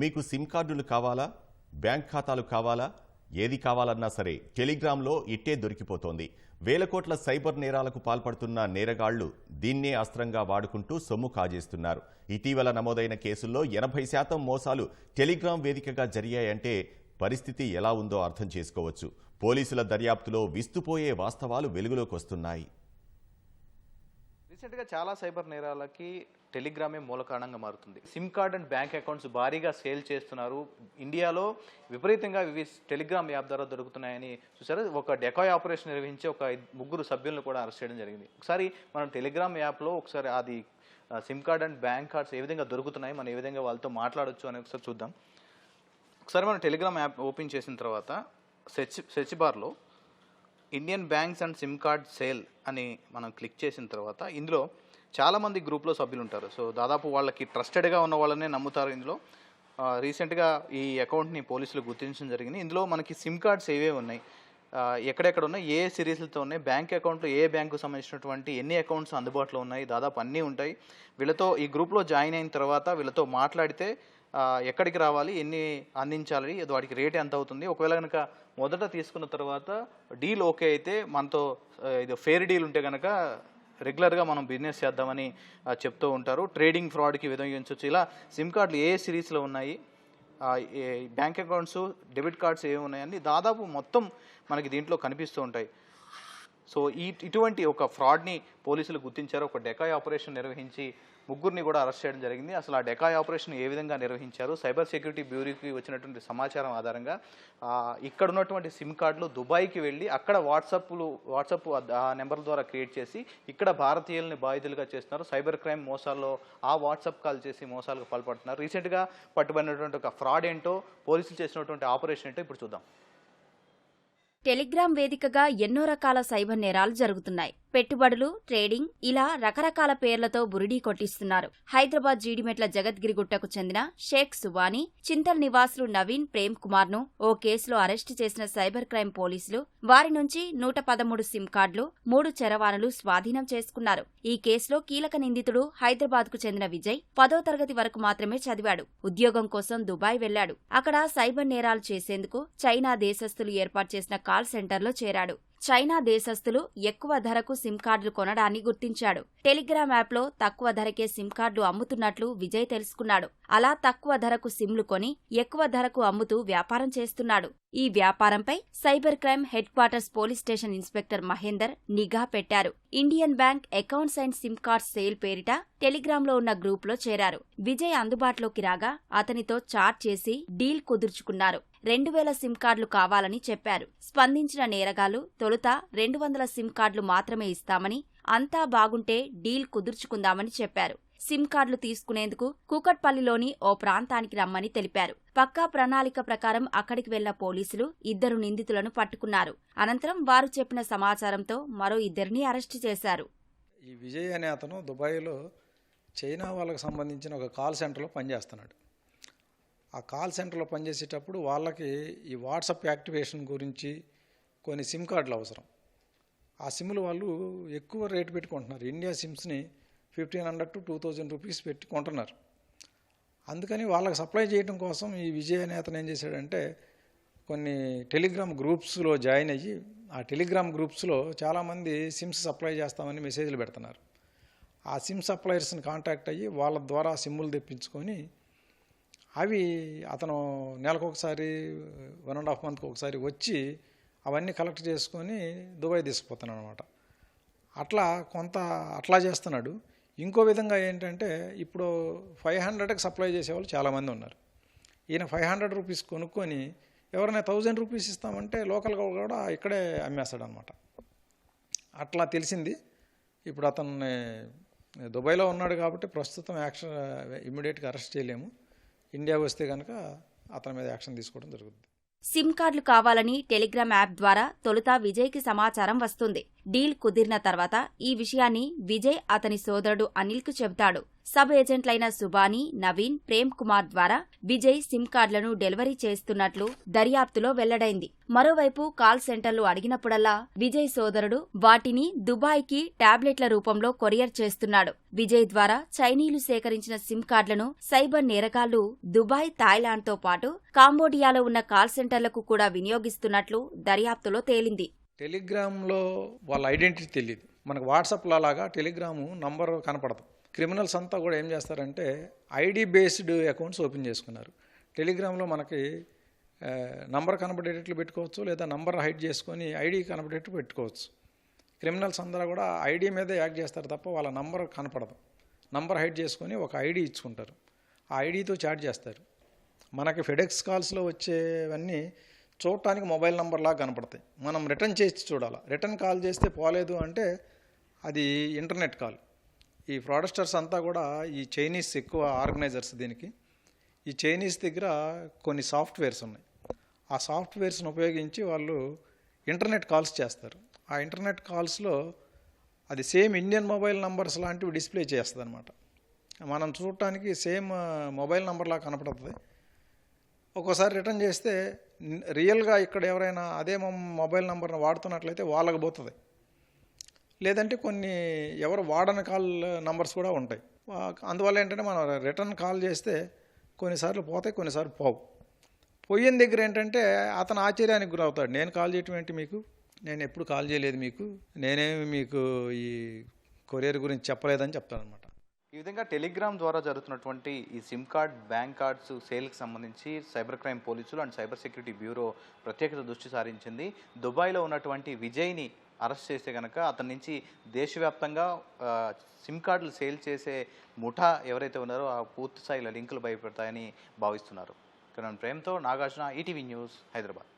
మీకు సిమ్ కార్డులు కావాలా? బ్యాంక్ ఖాతాలు కావాలా? ఏది కావాలన్నా సరే టెలిగ్రామ్లో ఇట్టే దొరికిపోతోంది. వేల కోట్ల సైబర్ నేరాలకు పాల్పడుతున్న నేరగాళ్ళు దీన్నే అస్త్రంగా వాడుకుంటూ సొమ్ము కాజేస్తున్నారు. ఇటీవల నమోదైన కేసుల్లో ఎనభై శాతం మోసాలు టెలిగ్రామ్ వేదికగా జరిగాయంటే పరిస్థితి ఎలా ఉందో అర్థం చేసుకోవచ్చు. పోలీసుల దర్యాప్తులో విస్తుపోయే వాస్తవాలు వెలుగులోకి వస్తున్నాయి. రీసెంట్గా చాలా సైబర్ నేరాలకి టెలిగ్రామే మూల కారణంగా మారుతుంది. SIM card and bank accounts భారీగా సేల్ చేస్తున్నారు. ఇండియాలో విపరీతంగా ఇవి టెలిగ్రామ్ యాప్ ద్వారా దొరుకుతున్నాయని చూసారు ఒక డెకాయ్ ఆపరేషన్ నిర్వహించి ఒక ముగ్గురు సభ్యులను కూడా అరెస్ట్ చేయడం జరిగింది. ఒకసారి మనం టెలిగ్రామ్ యాప్లో ఒకసారి అది SIM card and bank cards ఏ విధంగా దొరుకుతున్నాయి మనం ఏ విధంగా వాళ్ళతో మాట్లాడొచ్చు అని ఒకసారి చూద్దాం. ఒకసారి మనం టెలిగ్రామ్ యాప్ ఓపెన్ చేసిన తర్వాత సెర్చ్ సెర్చ్ బార్లో Indian banks and SIM card sale అని మనం క్లిక్ చేసిన తర్వాత ఇందులో చాలామంది గ్రూప్లో సభ్యులు ఉంటారు సో దాదాపు వాళ్ళకి ట్రస్టెడ్గా ఉన్న వాళ్ళనే నమ్ముతారు ఇందులో. రీసెంట్గా ఈ అకౌంట్ని పోలీసులు గుర్తించడం జరిగింది. ఇందులో మనకి సిమ్ కార్డ్స్ ఏవే ఉన్నాయి. ఎక్కడెక్కడ ఉన్నాయి? ఏ సిరీస్లతో ఉన్నాయి? బ్యాంక్ అకౌంట్లో ఏ బ్యాంకు సంబంధించినటువంటి ఎన్ని అకౌంట్స్ అందుబాటులో ఉన్నాయి? దాదాపు అన్నీ ఉంటాయి. వీళ్ళతో ఈ గ్రూప్లో జాయిన్ అయిన తర్వాత వీళ్ళతో మాట్లాడితే ఎక్కడికి రావాలి ఎన్ని అందించాలి అది వాటికి రేట్ ఎంత అవుతుంది. ఒకవేళ కనుక మొదట తీసుకున్న తర్వాత డీల్ ఓకే అయితే మనతో ఇది ఫేర్ డీల్ ఉంటే కనుక రెగ్యులర్గా మనం బిజినెస్ చేద్దామని చెప్తూ ఉంటారు. ట్రేడింగ్ ఫ్రాడ్కి వినియోగించవచ్చు ఇలా సిమ్ కార్డులు ఏ సిరీస్లో ఉన్నాయి? ఏ బ్యాంక్ అకౌంట్స్ డెబిట్ కార్డ్స్ ఏమి ఉన్నాయని దాదాపు మొత్తం మనకి దీంట్లో కనిపిస్తూ ఉంటాయి. సో ఈ ఇటువంటి ఒక ఫ్రాడ్ని పోలీసులు గుర్తించారు. ఒక డెకాయ్ ఆపరేషన్ నిర్వహించి ముగ్గురిని కూడా అరెస్ట్ చేయడం జరిగింది. అసలు ఆ డెకాయ్ ఆపరేషన్ ఏ విధంగా నిర్వహించారు? సైబర్ సెక్యూరిటీ బ్యూరోకి వచ్చినటువంటి సమాచారం ఆధారంగా ఇక్కడ ఉన్నటువంటి సిమ్ కార్డులు దుబాయ్కి వెళ్ళి అక్కడ వాట్సాప్లు వాట్సాప్ ఆ నెంబర్ ద్వారా క్రియేట్ చేసి ఇక్కడ భారతీయుల్ని బాధితులుగా చేస్తున్నారు. సైబర్ క్రైమ్ మోసాల్లో ఆ వాట్సాప్ కాల్ చేసి మోసాలకు పాల్పడుతున్నారు. రీసెంట్గా పట్టుబడినటువంటి ఒక ఫ్రాడ్ ఏంటో పోలీసులు చేసినటువంటి ఆపరేషన్ ఏంటో ఇప్పుడు చూద్దాం. టెలిగ్రామ్ వేదికగా ఎన్నో రకాల సైబర్ నేరాలు జరుగుతున్నాయి. పెట్టుబడులు ట్రేడింగ్ ఇలా రకరకాల పేర్లతో బురిడీ కొట్టిస్తున్నారు. హైదరాబాద్ జీడిమెట్ల జగద్గిరిగుట్టకు చెందిన షేక్ సువాని చింతల్ నివాసులు నవీన్ ప్రేమ్ కుమార్ను ఓ కేసులో అరెస్టు చేసిన సైబర్ క్రైమ్ పోలీసులు వారి నుంచి నూట పదమూడు సిమ్ కార్డులు మూడు చరవాణులు స్వాధీనం చేసుకున్నారు. ఈ కేసులో కీలక నిందితుడు హైదరాబాద్కు చెందిన విజయ్ పదో తరగతి వరకు మాత్రమే చదివాడు. ఉద్యోగం కోసం దుబాయ్ వెళ్ళాడు అక్కడ సైబర్ నేరాలు చేసేందుకు చైనా దేశస్థులు ఏర్పాటు చేసిన కాల్ సెంటర్లో చేరాడు. చైనా దేశస్థులు ఎక్కువ ధరకు సిమ్ కార్డులు కొనడాన్ని గుర్తించాడు. టెలిగ్రామ్ యాప్లో తక్కువ ధరకే సిమ్ కార్డులు అమ్ముతున్నట్లు విజయ్ తెలుసుకున్నాడు. అలా తక్కువ ధరకు సిమ్లు కొని ఎక్కువ ధరకు అమ్ముతూ వ్యాపారం చేస్తున్నాడు. ఈ వ్యాపారంపై cyber crime headquarters police station inspector Mahender నిఘా పెట్టారు. Indian bank accounts and SIM cards sale పేరిట టెలిగ్రామ్లో ఉన్న గ్రూప్లో చేరారు. విజయ్ అందుబాటులోకి రాగా అతనితో చాట్ చేసి డీల్ కుదుర్చుకున్నారు. రెండు వేల సిమ్ కార్డులు కావాలని చెప్పారు. స్పందించిన నేరగాళ్ళు తొలుత రెండు వందల సిమ్ కార్డులు మాత్రమే ఇస్తామని అంతా బాగుంటే డీల్ కుదుర్చుకుందామని చెప్పారు. సిమ్ కార్డులు తీసుకునేందుకు కూకట్పల్లిలోని ఓ ప్రాంతానికి రమ్మని తెలిపారు. పక్కా ప్రణాళిక ప్రకారం అక్కడికి వెళ్ళ పోలీసులు ఇద్దరు నిందితులను పట్టుకున్నారు. అనంతరం వారు చెప్పిన సమాచారంతో మరో ఇద్దరిని అరెస్టు చేశారు. ఈ విజయ్ అనే అతను దుబాయ్లో చైనా వాళ్ళకి సంబంధించిన ఒక కాల్ సెంటర్లో పనిచేస్తున్నాడు. ఆ కాల్ సెంటర్లో పనిచేసేటప్పుడు వాళ్ళకి ఈ వాట్సాప్ యాక్టివేషన్ గురించి కొన్ని సిమ్ కార్డులు అవసరం. ఆ సిమ్లు వాళ్ళు ఎక్కువ రేటు పెట్టుకుంటున్నారు. India సిమ్స్ని fifteen hundred to two thousand rupees పెట్టి కొంటున్నారు. అందుకని వాళ్ళకి సప్లై చేయడం కోసం ఈ విజయ నేతను ఏం చేశాడంటే కొన్ని టెలిగ్రామ్ గ్రూప్స్లో జాయిన్ అయ్యి ఆ టెలిగ్రామ్ గ్రూప్స్లో చాలామంది సిమ్స్ సప్లై చేస్తామని మెసేజ్లు పెడుతున్నారు. ఆ సిమ్ సప్లయర్స్ని కాంటాక్ట్ అయ్యి వాళ్ళ ద్వారా సిమ్ములు తెప్పించుకొని అవి అతను నెలకు ఒకసారి వన్ అండ్ హాఫ్ మంత్కి ఒకసారి వచ్చి అవన్నీ కలెక్ట్ చేసుకొని దుబాయ్ తీసుకుపోతున్నాడు అనమాట అట్లా కొంత అట్లా చేస్తున్నాడు. ఇంకో విధంగా ఏంటంటే ఇప్పుడు ఫైవ్ హండ్రెడ్కి సప్లై చేసేవాళ్ళు చాలామంది ఉన్నారు. ఈయన ఫైవ్ హండ్రెడ్ రూపీస్ కొనుక్కొని ఎవరైనా థౌజండ్ రూపీస్ ఇస్తామంటే లోకల్గా కూడా ఇక్కడే అమ్మేస్తాడు అనమాట అట్లా తెలిసింది. ఇప్పుడు అతన్ని దుబాయ్లో ఉన్నాడు కాబట్టి ప్రస్తుతం యాక్షన్ ఇమ్మీడియట్గా అరెస్ట్ చేయలేము. ఇండియా వస్తే కనుక అతని మీద యాక్షన్ తీసుకోవడం జరుగుతుంది. సిమ్ కార్డులు కావాలని టెలిగ్రామ్ యాప్ ద్వారా తొలుత విజయ్కి సమాచారం వస్తుంది. డీల్ కుదిరిన తర్వాత ఈ విషయాన్ని విజయ్ అతని సోదరుడు అనిల్కు చెబుతాడు. సబ్ ఏజెంట్లైన సుబాని నవీన్ ప్రేమ్ కుమార్ ద్వారా విజయ్ సిమ్ కార్డులను డెలివరీ చేస్తున్నట్లు దర్యాప్తులో వెల్లడైంది. మరోవైపు కాల్ సెంటర్లు అడిగినప్పుడల్లా విజయ్ సోదరుడు వాటిని దుబాయ్కి టాబ్లెట్ల రూపంలో కొరియర్ చేస్తున్నాడు. విజయ్ ద్వారా చైనీయులు సేకరించిన సిమ్ కార్డులను సైబర్ నేరగాళ్ళు దుబాయ్ థాయిలాండ్తో పాటు కాంబోడియాలో ఉన్న కాల్ సెంటర్లకు కూడా వినియోగిస్తున్నట్లు దర్యాప్తులో తేలింది. టెలిగ్రామ్లో వాళ్ళ ఐడెంటిటీ తెలియదు మనకు వాట్సాప్లో లాగా టెలిగ్రాము నంబర్ కనపడదు. క్రిమినల్స్ అంతా కూడా ఏం చేస్తారంటే ఐడి బేస్డ్ అకౌంట్స్ ఓపెన్ చేసుకున్నారు. టెలిగ్రామ్లో మనకి నంబర్ కనబడేటట్లు పెట్టుకోవచ్చు లేదా నంబర్ హైడ్ చేసుకొని ఐడి కనపడేట్టు పెట్టుకోవచ్చు. క్రిమినల్స్ అందరూ కూడా ఐడి మీద యాక్ట్ చేస్తారు తప్ప వాళ్ళ నంబర్ కనపడదు. నంబర్ హైడ్ చేసుకొని ఒక ఐడి ఇచ్చుకుంటారు. ఆ ఐడితో చాట్ చేస్తారు. మనకి ఫెడెక్స్ కాల్స్లో వచ్చేవన్నీ చూడటానికి మొబైల్ నంబర్లాగా కనపడతాయి. మనం రిటర్న్ చేసి చూడాలి. రిటర్న్ కాల్ చేస్తే పోలేదు అంటే అది ఇంటర్నెట్ కాల్. ఈ ఫ్రాడస్టర్స్ అంతా కూడా ఈ చైనీస్ ఎక్కువ ఆర్గనైజర్స్ దీనికి. ఈ చైనీస్ దగ్గర కొన్ని సాఫ్ట్వేర్స్ ఉన్నాయి. ఆ సాఫ్ట్వేర్స్ని ఉపయోగించి వాళ్ళు ఇంటర్నెట్ కాల్స్ చేస్తారు. ఆ ఇంటర్నెట్ కాల్స్లో అది సేమ్ ఇండియన్ మొబైల్ నంబర్స్ లాంటివి డిస్ప్లే చేస్తుంది అనమాట మనం చూడటానికి సేమ్ మొబైల్ నంబర్లా కనపడుతుంది. ఒక్కోసారి రిటర్న్ చేస్తే రియల్గా ఇక్కడ ఎవరైనా అదే మొబైల్ నెంబర్ని వాడుతున్నట్లయితే వాళ్ళకి పోతుంది. లేదంటే కొన్ని ఎవరు వాడని కాల్ నంబర్స్ కూడా ఉంటాయి. అందువల్ల ఏంటంటే మనం రిటర్న్ కాల్ చేస్తే కొన్నిసార్లు పోతాయి కొన్నిసార్లు పోవు. పోయిన దగ్గర ఏంటంటే అతను ఆశ్చర్యానికి గురవుతాడు. నేను కాల్ చేయటం ఏంటి మీకు? నేను ఎప్పుడు కాల్ చేయలేదు మీకు. నేనేమి మీకు ఈ కొరియర్ గురించి చెప్పలేదని చెప్తానమాట ఈ విధంగా టెలిగ్రామ్ ద్వారా జరుగుతున్నటువంటి ఈ సిమ్ కార్డ్ బ్యాంక్ కార్డ్స్ సేల్కి సంబంధించి సైబర్ క్రైమ్ పోలీసులు అండ్ సైబర్ సెక్యూరిటీ బ్యూరో ప్రత్యేకత దృష్టి సారించింది. దుబాయ్లో ఉన్నటువంటి విజయ్ని అరెస్ట్ చేస్తే కనుక అతని నుంచి దేశవ్యాప్తంగా సిమ్ కార్డులు సేల్ చేసే ముఠా ఎవరైతే ఉన్నారో ఆ పూర్తి స్థాయిలో లింకులు భయపడతాయని భావిస్తున్నారు. కిరణ్ ప్రేమ్తో నాగార్జున ఈటీవీ న్యూస్ హైదరాబాద్.